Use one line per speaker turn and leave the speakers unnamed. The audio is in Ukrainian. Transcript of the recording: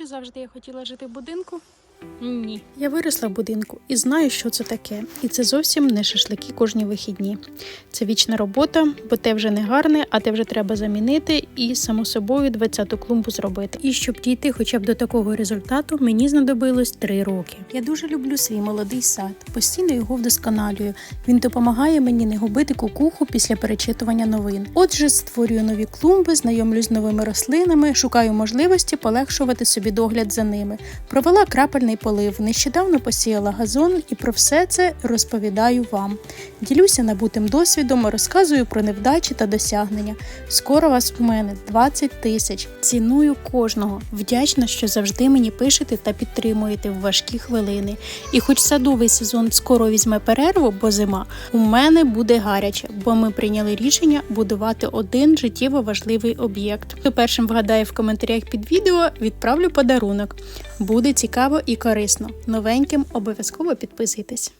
чи завжди я хотіла жити в будинку? Ні.
Я виросла в будинку і знаю, що це таке. І це зовсім не шашлики кожні вихідні. Це вічна робота, бо те вже не гарне, а те вже треба замінити і само собою 20-ту клумбу зробити. І щоб дійти хоча б до такого результату, мені знадобилось 3 роки. Я дуже люблю свій молодий сад, постійно його вдосконалюю. Він допомагає мені не губити кукуху після перечитування новин. Отже, створюю нові клумби, знайомлюсь з новими рослинами, шукаю можливості полегшувати собі догляд за ними. Провела крапельний полив, нещодавно посіяла газон і про все це розповідаю вам. Ділюся набутим досвідом, розказую про невдачі та досягнення. Скоро вас у мене 20 тисяч. Ціную кожного. Вдячна, що завжди мені пишете та підтримуєте в важкі хвилини. І хоч садовий сезон скоро візьме перерву, бо зима, у мене буде гаряче, бо ми прийняли рішення будувати один життєво важливий об'єкт. Хто першим вгадає в коментарях під відео, відправлю подарунок. Буде цікаво і корисно. Новеньким обов'язково підписуйтесь.